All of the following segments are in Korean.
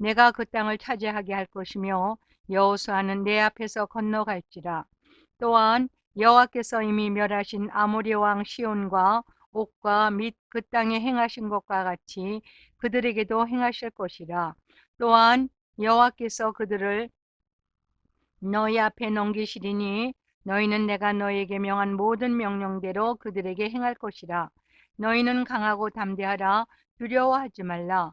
내가 그 땅을 차지하게 할 것이며 여호수아는 내 앞에서 건너갈지라. 또한 여호와께서 이미 멸하신 아모리 왕 시온과 옥과 및 그 땅에 행하신 것과 같이 그들에게도 행하실 것이라. 또한 여호와께서 그들을 너희 앞에 넘기시리니 너희는 내가 너희에게 명한 모든 명령대로 그들에게 행할 것이라. 너희는 강하고 담대하라. 두려워하지 말라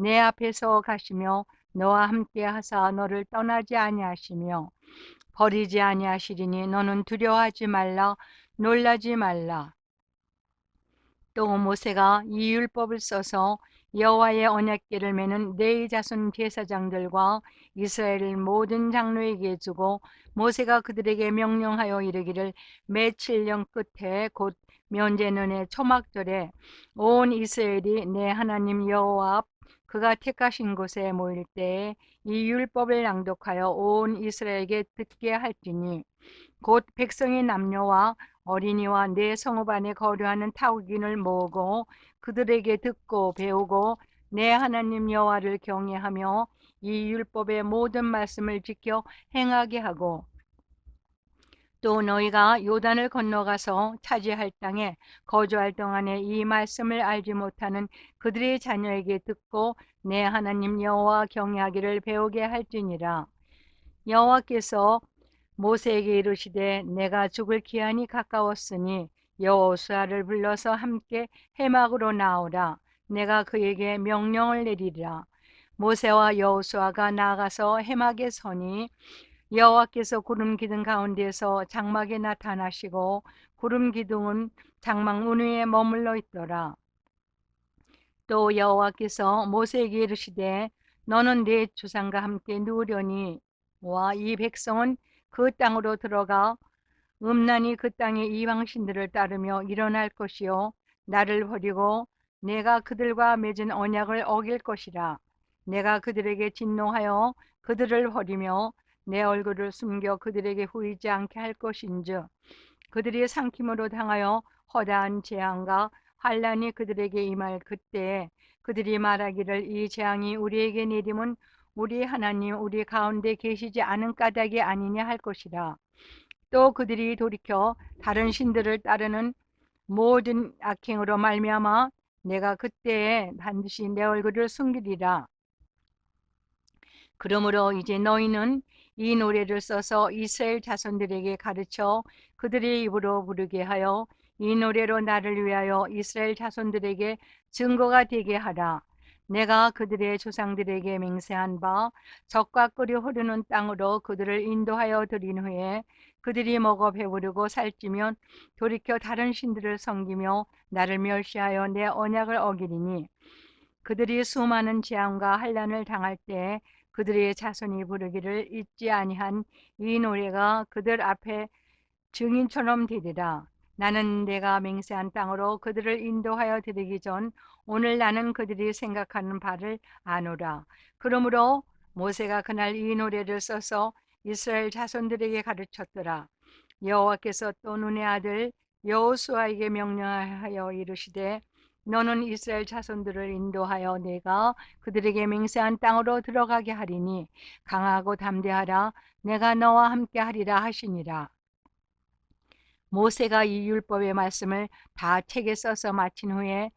내 앞에서 가시며 너와 함께 하사 너를 떠나지 아니하시며 버리지 아니하시리니 너는 두려워하지 말라 놀라지 말라. 또 모세가 이 율법을 써서 여호와의 언약궤를 매는 네 자손 제사장들과 이스라엘 모든 장로에게 주고 모세가 그들에게 명령하여 이르기를 매 7년 끝에 곧 면제년의 초막절에 온 이스라엘이 내 하나님 여호와 앞 그가 택하신 곳에 모일 때에 이 율법을 낭독하여 온 이스라엘에게 듣게 할지니 곧 백성의 남녀와 어린이와 내 성읍 안에 거류하는 타국인을 모으고 그들에게 듣고 배우고 내 하나님 여호와를 경외하며 이 율법의 모든 말씀을 지켜 행하게 하고 또 너희가 요단을 건너가서 차지할 땅에 거주할 동안에 이 말씀을 알지 못하는 그들의 자녀에게 듣고 내 하나님 여호와 경외하기를 배우게 할지니라. 여호와께서 모세에게 이르시되 내가 죽을 기한이 가까웠으니 여호수아를 불러서 함께 해막으로 나오라. 내가 그에게 명령을 내리리라. 모세와 여호수아가 나가서 해막에 서니 여호와께서 구름 기둥 가운데서 장막에 나타나시고 구름 기둥은 장막 문 위에 머물러 있더라. 또 여호와께서 모세에게 이르시되 너는 네 조상과 함께 누우려니 와이 백성은 그 땅으로 들어가 음란히 그 땅의 이방 신들을 따르며 일어날 것이요 나를 버리고 내가 그들과 맺은 언약을 어길 것이라 내가 그들에게 진노하여 그들을 버리며 내 얼굴을 숨겨 그들에게 보이지 않게 할 것인즉 그들이 상킴으로 당하여 허다한 재앙과 환란이 그들에게 임할 그때에 그들이 말하기를 이 재앙이 우리에게 내림은 우리 하나님 우리 가운데 계시지 않은 까닭이 아니냐 할 것이라. 또 그들이 돌이켜 다른 신들을 따르는 모든 악행으로 말미암아 내가 그때에 반드시 내 얼굴을 숨기리라. 그러므로 이제 너희는 이 노래를 써서 이스라엘 자손들에게 가르쳐 그들의 입으로 부르게 하여 이 노래로 나를 위하여 이스라엘 자손들에게 증거가 되게 하라. 내가 그들의 조상들에게 맹세한 바 적과 끓이 흐르는 땅으로 그들을 인도하여 드린 후에 그들이 먹어 배부르고 살찌면 돌이켜 다른 신들을 섬기며 나를 멸시하여 내 언약을 어기리니 그들이 수많은 재앙과 환란을 당할 때 그들의 자손이 부르기를 잊지 아니한 이 노래가 그들 앞에 증인처럼 되리라. 나는 내가 맹세한 땅으로 그들을 인도하여 드리기 전 오늘 나는 그들이 생각하는 바를 아노라. 그러므로 모세가 그날 이 노래를 써서 이스라엘 자손들에게 가르쳤더라. 여호와께서 또 눈의 아들 여호수아에게 명령하여 이르시되 너는 이스라엘 자손들을 인도하여 내가 그들에게 맹세한 땅으로 들어가게 하리니 강하고 담대하라 내가 너와 함께 하리라 하시니라. 모세가 이 율법의 말씀을 다 책에 써서 마친 후에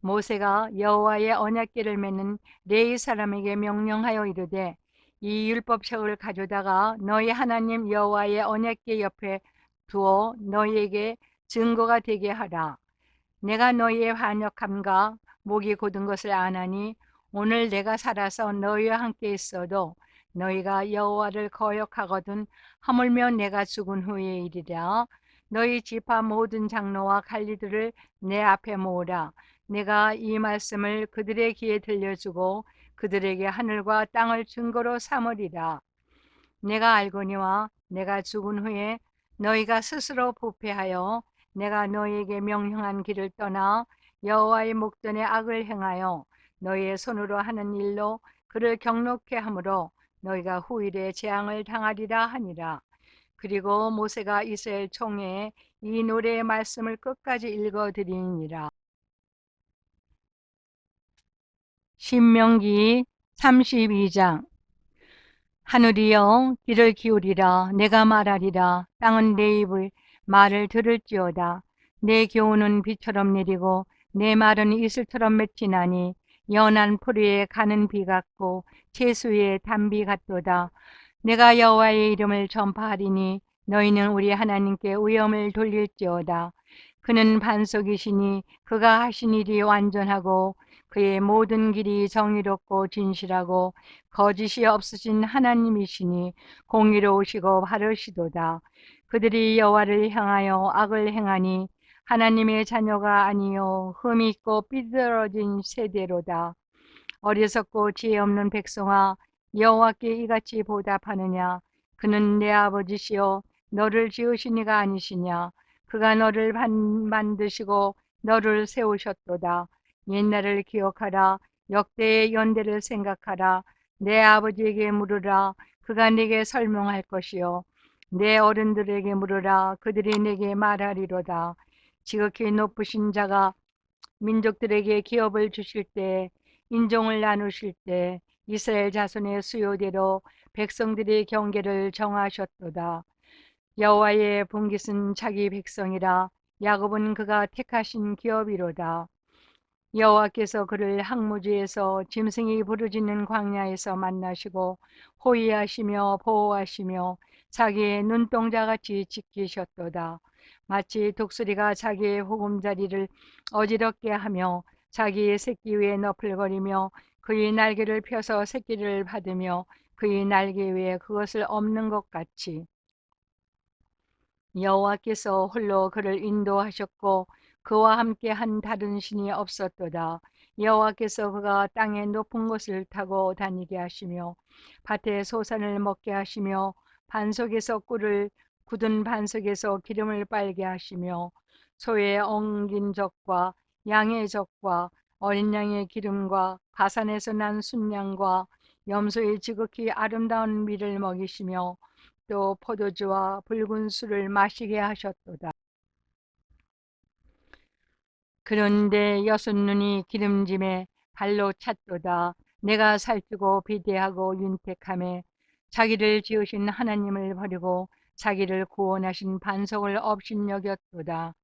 모세가 여호와의 언약궤를 메는 레이 사람에게 명령하여 이르되 이 율법책을 가져다가 너희 하나님 여호와의 언약궤 옆에 두어 너희에게 증거가 되게 하라. 내가 너희의 반역함과 목이 곧은 것을 아나니 오늘 내가 살아서 너희와 함께 있어도 너희가 여호와를 거역하거든 하물며 내가 죽은 후에 이르랴. 너희 지파 모든 장로와 관리들을 내 앞에 모으라. 내가 이 말씀을 그들의 귀에 들려주고 그들에게 하늘과 땅을 증거로 삼으리라. 내가 알거니와 내가 죽은 후에 너희가 스스로 부패하여 내가 너희에게 명령한 길을 떠나 여호와의 목전에 악을 행하여 너희의 손으로 하는 일로 그를 경록케 하므로 너희가 후일에 재앙을 당하리라 하니라. 그리고 모세가 이스라엘 총회에 이 노래의 말씀을 끝까지 읽어 드리니라. 신명기 32장 하늘이여 귀를 기울이라 내가 말하리라 땅은 내 입을 말을 들을지어다 내 교훈은 비처럼 내리고 내 말은 이슬처럼 맺히나니 연한 풀위에 가는 비 같고 채수의 단비 같도다. 내가 여호와의 이름을 전파하리니 너희는 우리 하나님께 위엄을 돌릴지어다. 그는 반석이시니 그가 하신 일이 완전하고 그의 모든 길이 정의롭고 진실하고 거짓이 없으신 하나님이시니 공의로우시고 바르시도다. 그들이 여호와를 향하여 악을 행하니 하나님의 자녀가 아니요 흠이 있고 삐뚤어진 세대로다. 어리석고 지혜 없는 백성아 여호와께 이같이 보답하느냐? 그는 내 아버지시요 너를 지으신 이가 아니시냐? 그가 너를 만드시고 너를 세우셨도다. 옛날을 기억하라 역대의 연대를 생각하라. 내 아버지에게 물으라. 그가 네게 설명할 것이요 내 어른들에게 물으라 그들이 내게 말하리로다. 지극히 높으신 자가 민족들에게 기업을 주실 때 인종을 나누실 때 이스라엘 자손의 수요대로 백성들의 경계를 정하셨도다. 여호와의 분깃은 자기 백성이라 야곱은 그가 택하신 기업이로다. 여호와께서 그를 항무지에서 짐승이 부르짖는 광야에서 만나시고 호위하시며 보호하시며 자기의 눈동자같이 지키셨도다. 마치 독수리가 자기의 호금자리를 어지럽게 하며 자기의 새끼 위에 너플거리며 그의 날개를 펴서 새끼를 받으며 그의 날개 위에 그것을 없는 것 같이 여호와께서 홀로 그를 인도하셨고 그와 함께 한 다른 신이 없었도다. 여호와께서 그가 땅의 높은 곳을 타고 다니게 하시며 밭에 소산을 먹게 하시며 반석에서 꿀을 굳은 반석에서 기름을 빨게 하시며 소의 엉긴 젖과 양의 젖과 어린 양의 기름과 가산에서 난 순양과 염소의 지극히 아름다운 밀을 먹이시며 또 포도주와 붉은 술을 마시게 하셨도다. 그런데 여섯 눈이 기름짐에 발로 찼도다. 내가 살찌고 비대하고 윤택함에 자기를 지으신 하나님을 버리고 자기를 구원하신 반석을 업신여겼도다.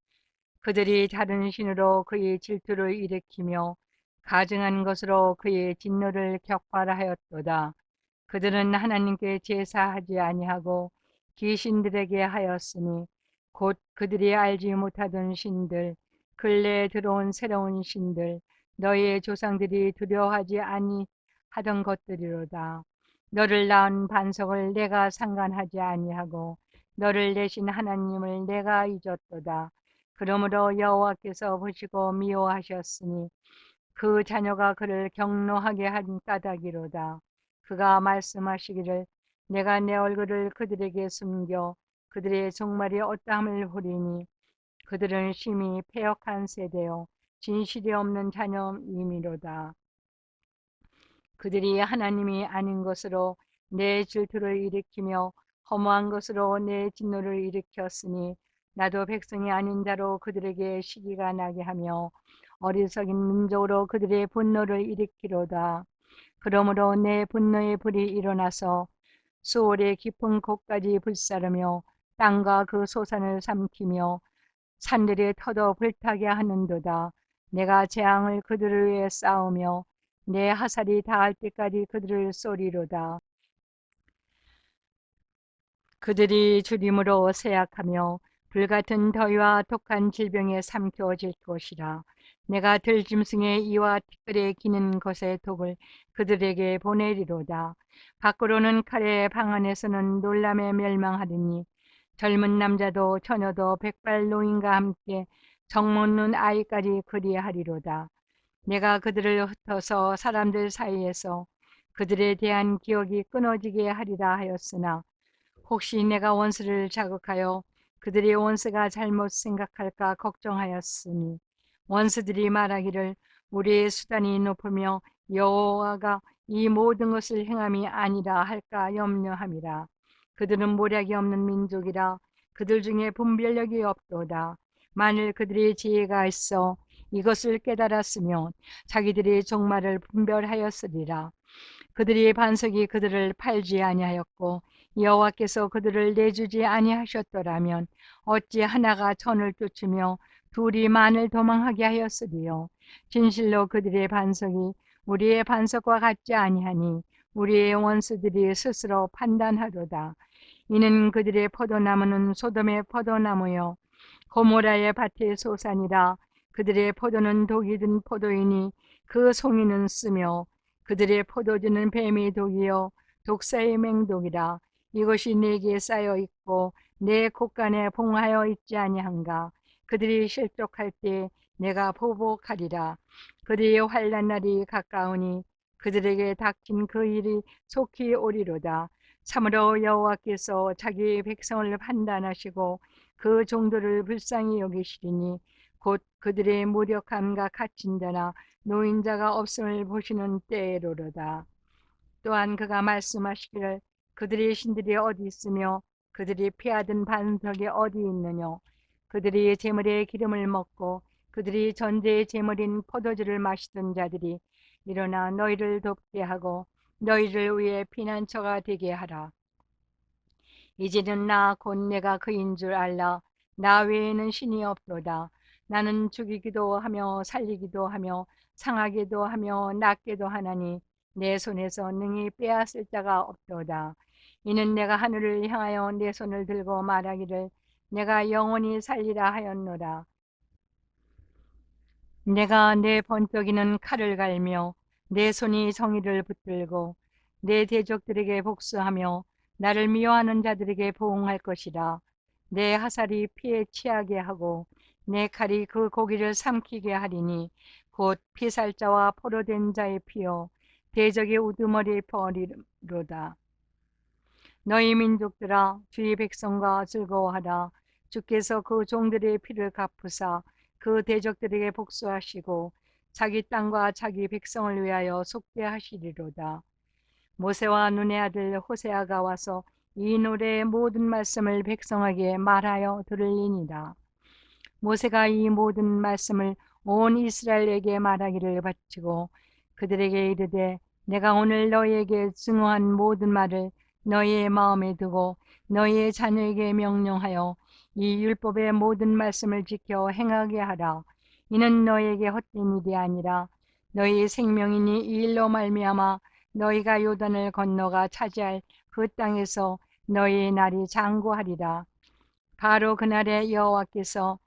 그들이 다른 신으로 그의 질투를 일으키며 가증한 것으로 그의 진노를 격발하였도다. 그들은 하나님께 제사하지 아니하고 귀신들에게 하였으니 곧 그들이 알지 못하던 신들 근래에 들어온 새로운 신들 너희의 조상들이 두려워하지 아니하던 것들이로다. 너를 낳은 반석을 내가 상관하지 아니하고 너를 내신 하나님을 내가 잊었도다. 그러므로 여호와께서 보시고 미워하셨으니 그 자녀가 그를 경노하게 한 까닭이로다. 그가 말씀하시기를 내가 내 얼굴을 그들에게 숨겨 그들의 종말이 어떠함을 보리니 그들은 심히 폐역한 세대요 진실이 없는 자녀임이로다. 그들이 하나님이 아닌 것으로 내 질투를 일으키며 허무한 것으로 내 진노를 일으켰으니 나도 백성이 아닌 자로 그들에게 시기가 나게 하며 어리석인 민족으로 그들의 분노를 일으키로다. 그러므로 내 분노의 불이 일어나서 수월의 깊은 곳까지 불사르며 땅과 그 소산을 삼키며 산들의 터도 불타게 하는도다. 내가 재앙을 그들을 위해 쌓으며 내 하살이 닿을 때까지 그들을 쏘리로다. 그들이 주림으로 세약하며 불같은 더위와 독한 질병에 삼켜질 것이라. 내가 들짐승의 이와 티끌에 기는 것의 독을 그들에게 보내리로다. 밖으로는 칼에 방 안에서는 놀람에 멸망하리니 젊은 남자도 처녀도 백발 노인과 함께 눈 아이까지 그리하리로다. 내가 그들을 흩어서 사람들 사이에서 그들에 대한 기억이 끊어지게 하리라 하였으나 혹시 내가 원수를 자극하여 그들의 원수가 잘못 생각할까 걱정하였으니 원수들이 말하기를 우리의 수단이 높으며 여호와가 이 모든 것을 행함이 아니라 할까 염려함이라. 그들은 모략이 없는 민족이라 그들 중에 분별력이 없도다. 만일 그들의 지혜가 있어 이것을 깨달았으면 자기들의 종말을 분별하였으리라. 그들의 반석이 그들을 팔지 아니하였고 여호와께서 그들을 내주지 아니하셨더라면 어찌 하나가 전을 쫓으며 둘이 만을 도망하게 하였으리요. 진실로 그들의 반석이 우리의 반석과 같지 아니하니 우리의 원수들이 스스로 판단하도다. 이는 그들의 포도나무는 소돔의 포도나무요 고모라의 밭의 소산이라 그들의 포도는 독이 든 포도이니 그 송이는 쓰며 그들의 포도주는 뱀의 독이요. 독사의 맹독이라. 이것이 내게 쌓여 있고 내 곳간에 봉하여 있지 아니한가? 그들이 실족할 때 내가 보복하리라. 그들의 환란 날이 가까우니 그들에게 닥친 그 일이 속히 오리로다. 참으로 여호와께서 자기 백성을 판단하시고 그 종들을 불쌍히 여기시리니 곧 그들의 무력함과 갇힌 자나 노인자가 없음을 보시는 때로로다. 또한 그가 말씀하시기를 그들의 신들이 어디 있으며 그들이 피하던 반석이 어디 있느냐 그들이 재물의 기름을 먹고 그들이 전제의 재물인 포도주를 마시던 자들이 일어나 너희를 돕게 하고 너희를 위해 피난처가 되게 하라. 이제는 나 곧 내가 그인 줄 알라. 나 외에는 신이 없도다. 나는 죽이기도 하며 살리기도 하며 상하기도 하며 낫게도 하나니 내 손에서 능히 빼앗을 자가 없도다. 이는 내가 하늘을 향하여 내 손을 들고 말하기를 내가 영원히 살리라 하였노라. 내가 내 번쩍이는 칼을 갈며 내 손이 정의를 붙들고 내 대적들에게 복수하며 나를 미워하는 자들에게 보응할 것이라. 내 하살이 피에 취하게 하고 내 칼이 그 고기를 삼키게 하리니 곧 피살자와 포로된 자의 피요 대적의 우두머리 버리로다. 너희 민족들아 주의 백성과 즐거워하라. 주께서 그 종들의 피를 갚으사 그 대적들에게 복수하시고 자기 땅과 자기 백성을 위하여 속죄하시리로다. 모세와 눈의 아들 호세아가 와서 이 노래의 모든 말씀을 백성에게 말하여 들을리니라. 모세가 이 모든 말씀을 온 이스라엘에게 말하기를 바치고 그들에게 이르되 내가 오늘 너희에게 증오한 모든 말을 너희의 마음에 두고 너희의 자녀에게 명령하여 이 율법의 모든 말씀을 지켜 행하게 하라. 이는 너희에게 헛된 일이 아니라 너희의 생명이니 이 일로 말미암아 너희가 요단을 건너가 차지할 그 땅에서 너희의 날이 장구하리라. 바로 그날에 여호와께서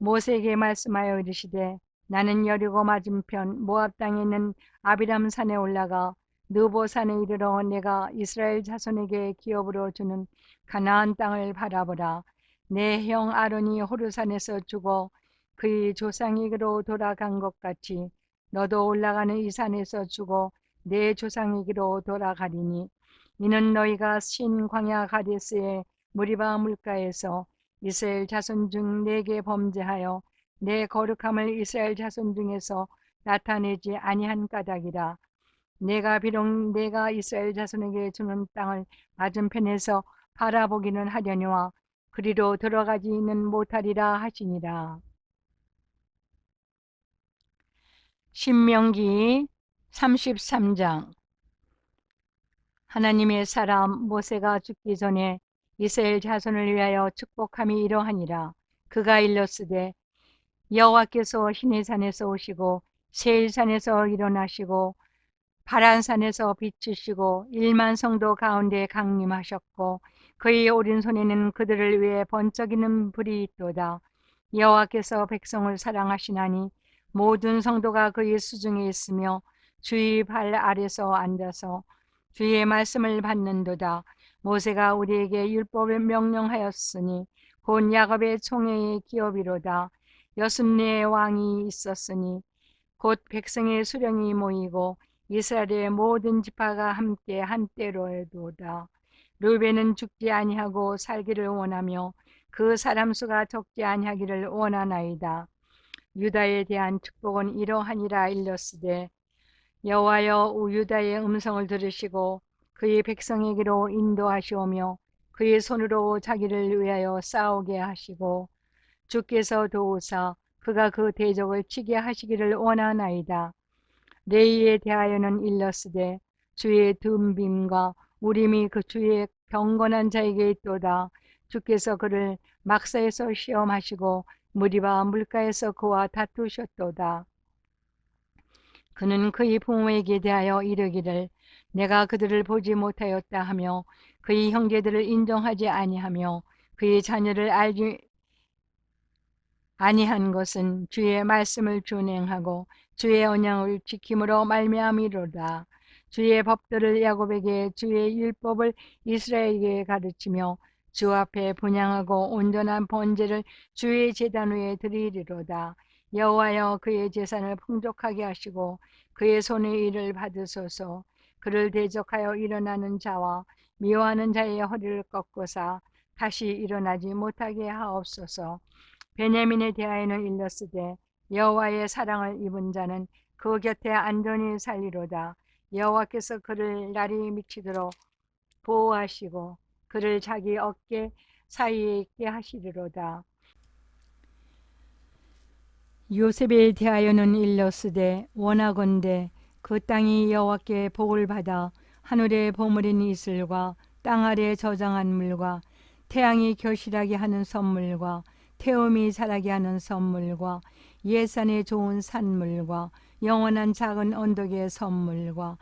모세에게 말씀하여 이르시되 나는 여리고 맞은편 모압 땅에 있는 아비람 산에 올라가 느보 산에 이르러 내가 이스라엘 자손에게 기업으로 주는 가나안 땅을 바라보라. 내 형 아론이 호르산에서 죽어 그의 조상에게로 돌아간 것 같이 너도 올라가는 이 산에서 죽어 내 조상에게로 돌아가리니 이는 너희가 신 광야 가데스의 무리바 물가에서 이스라엘 자손 중 내게 범죄하여 내 거룩함을 이스라엘 자손 중에서 나타내지 아니한 까닭이라. 내가 비록 내가 이스라엘 자손에게 주는 땅을 맞은편에서 바라보기는 하려니와 그리로 들어가지는 못하리라 하시니라. 신명기 33장 하나님의 사람 모세가 죽기 전에 이스라엘 자손을 위하여 축복함이 이러하니라. 그가 일렀으되 여호와께서 신의 산에서 오시고 세일산에서 일어나시고 바란산에서 비추시고 일만 성도 가운데 강림하셨고 그의 오른손에는 그들을 위해 번쩍이는 불이 있도다. 여호와께서 백성을 사랑하시나니 모든 성도가 그의 수중에 있으며 주의 발 아래서 앉아서 주의 말씀을 받는도다. 모세가 우리에게 율법을 명령하였으니 곧 야곱의 총회의 기업이로다. 여순리의 왕이 있었으니 곧 백성의 수령이 모이고 이스라엘의 모든 지파가 함께 한때로도다. 르베는 죽지 아니하고 살기를 원하며 그 사람 수가 적지 아니하기를 원하나이다. 유다에 대한 축복은 이러하니라 일렀으되 여호와여 유다의 음성을 들으시고 그의 백성에게로 인도하시오며 그의 손으로 자기를 위하여 싸우게 하시고 주께서 도우사 그가 그 대적을 치게 하시기를 원하나이다. 레이에 대하여는 일렀으되 주의 둠빔과 우림이 그 주의 경건한 자에게 있도다. 주께서 그를 막사에서 시험하시고 무리와 물가에서 그와 다투셨도다. 그는 그의 부모에게 대하여 이르기를 내가 그들을 보지 못하였다 하며 그의 형제들을 인정하지 아니하며 그의 자녀를 알지 아니한 것은 주의 말씀을 준행하고 주의 언약을 지킴으로 말미암이로다. 주의 법들을 야곱에게 주의 율법을 이스라엘에게 가르치며 주 앞에 분양하고 온전한 번제를 주의 제단 위에 드리리로다. 여호와여 그의 재산을 풍족하게 하시고 그의 손의 일을 받으소서. 그를 대적하여 일어나는 자와 미워하는 자의 허리를 꺾고사 다시 일어나지 못하게 하옵소서. 베냐민에 대하여는 일렀으되 여호와의 사랑을 입은 자는 그 곁에 안전히 살리로다. 여호와께서 그를 날이 미치도록 보호하시고 그를 자기 어깨 사이에 있게 하시리로다. 요셉에 대하여는 일렀으되 원하건대 그 땅이 여호와께 복을 받아 하늘에 버무린 이슬과 땅 아래 저장한 물과 태양이 결실하게 하는 선물과 태움이 자라게 하는 선물과 예산에 좋은 산물과 영원한 작은 언덕의 선물과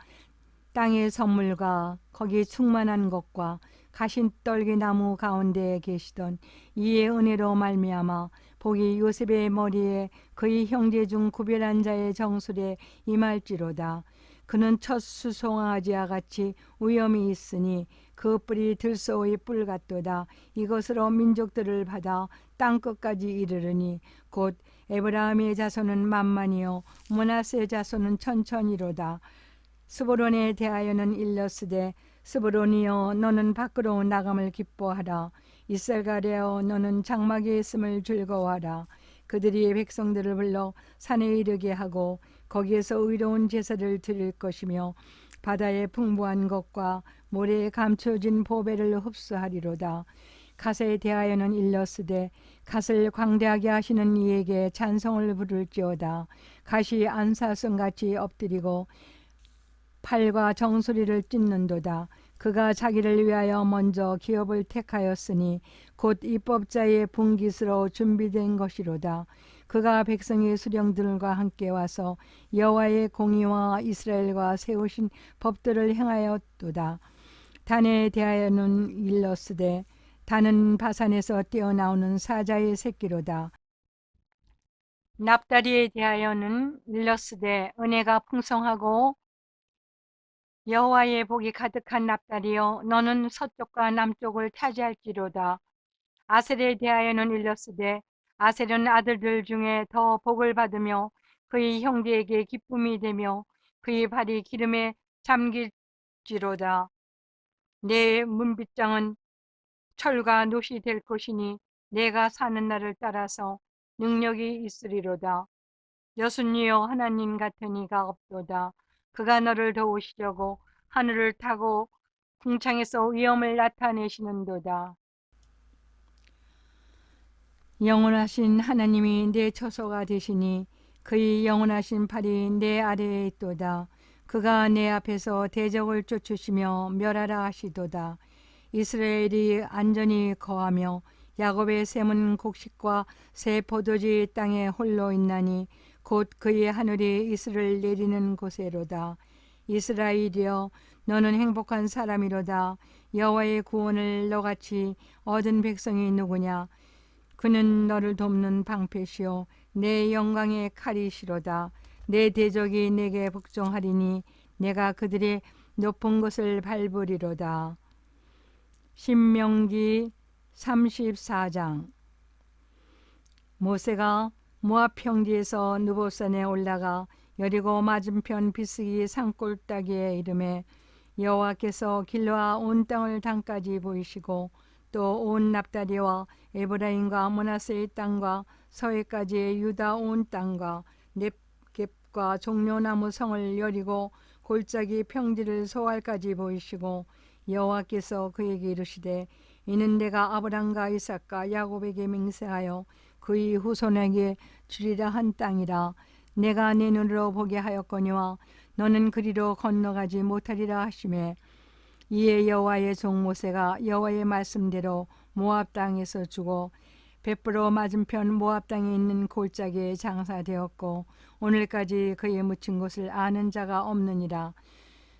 땅의 선물과 거기 충만한 것과 가신 떨기 나무 가운데에 계시던 이의 은혜로 말미암아 복이 요셉의 머리에 그의 형제 중 구별한 자의 정술에 임할지로다. 그는 첫 수송아지와 같이 위엄이 있으니 그 뿔이 들소의 뿔 같도다. 이것으로 민족들을 받아 땅 끝까지 이르르니 곧 에브라함의 자손은 만만이요 문하세 자손은 천천히로다. 스보론에 대하여는 일렀으되 스보론이여 너는 밖으로 나감을 기뻐하라. 이셀가레여 너는 장막에 있음을 즐거워하라. 그들이 백성들을 불러 산에 이르게 하고 거기에서 의로운 제사를 드릴 것이며 바다의 풍부한 것과 모래에 감춰진 보배를 흡수하리로다. 갓에 대하여는 일렀으되 갓을 광대하게 하시는 이에게 찬성을 부를지어다. 갓이 안사슴같이 엎드리고 팔과 정수리를 찢는도다. 그가 자기를 위하여 먼저 기업을 택하였으니 곧 입법자의 분깃으로 준비된 것이로다. 그가 백성의 수령들과 함께 와서 여호와의 공의와 이스라엘과 세우신 법들을 행하였도다. 단에 대하여는 일렀으되 단은 바산에서 뛰어나오는 사자의 새끼로다. 납다리에 대하여는 일렀으되 은혜가 풍성하고 여호와의 복이 가득한 납다리여 너는 서쪽과 남쪽을 차지할지로다. 아셀에 대하여는 일렀으되 아셀은 아들들 중에 더 복을 받으며 그의 형제에게 기쁨이 되며 그의 발이 기름에 잠길지로다. 내 문빗장은 철과 노시 될 것이니 내가 사는 날을 따라서 능력이 있으리로다. 여순이여 하나님 같은 이가 없도다. 그가 너를 도우시려고 하늘을 타고 궁창에서 위엄을 나타내시는도다. 영원하신 하나님이 내 처소가 되시니 그의 영원하신 팔이 내 아래에 있도다. 그가 내 앞에서 대적을 쫓으시며 멸하라 하시도다. 이스라엘이 안전히 거하며 야곱의 샘은 곡식과 새 포도주 땅에 홀로 있나니 곧 그의 하늘이 이슬을 내리는 곳에로다. 이스라엘이여 너는 행복한 사람이로다. 여호와의 구원을 너같이 얻은 백성이 누구냐? 그는 너를 돕는 방패시요 내 영광의 칼이시로다. 내 대적이 내게 복종하리니 내가 그들의 높은 곳을 밟으리로다. 신명기 34장 모세가 모압 평지에서 누보산에 올라가 여리고 맞은편 비스기 산골 따기에 이름에 여호와께서 길로와 온 땅을 땅까지 보이시고 또 온 납다리와 에브라임과 모나세의 땅과 서해까지의 유다 온 땅과 넵겝과 종려나무 성을 여리고 골짜기 평지를 소알까지 보이시고 여호와께서 그에게 이르시되 이는 내가 아브람과 이삭과 야곱에게 맹세하여 그의 후손에게 주리라 한 땅이라. 내가 내 눈으로 보게 하였거니와 너는 그리로 건너가지 못하리라 하심에 이에 여호와의 종 모세가 여호와의 말씀대로 모압 땅에서 죽어 베프로 맞은편 모압 땅에 있는 골짜기에 장사되었고 오늘까지 그의 묻힌 곳을 아는 자가 없느니라.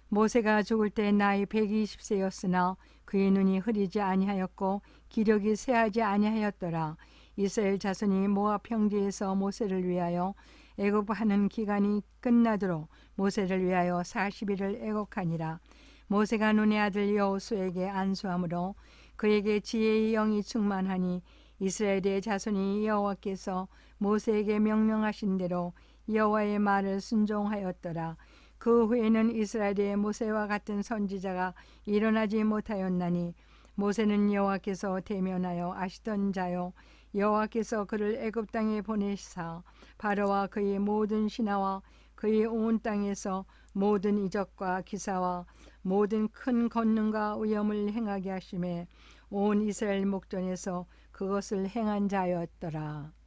모세가 죽을 때 나이 120세였으나 그의 눈이 흐리지 아니하였고 기력이 쇠하지 아니하였더라 이스라엘 자손이 모압 평지에서 모세를 위하여 애곡하는 기간이 끝나도록 모세를 위하여 40일을 애곡하니라 모세가 눈의 아들 여호수에게 안수함으로 그에게 지혜의 영이 충만하니 이스라엘의 자손이 여호와께서 모세에게 명령하신 대로 여호와의 말을 순종하였더라. 그 후에는 이스라엘의 모세와 같은 선지자가 일어나지 못하였나니 모세는 여호와께서 대면하여 아시던 자요 여호와께서 그를 애굽 땅에 보내사 바로와 그의 모든 신하와 그의 온 땅에서 모든 이적과 기사와 모든 큰 권능과 위엄을 행하게 하심에 온 이스라엘 목전에서 그것을 행한 자였더라.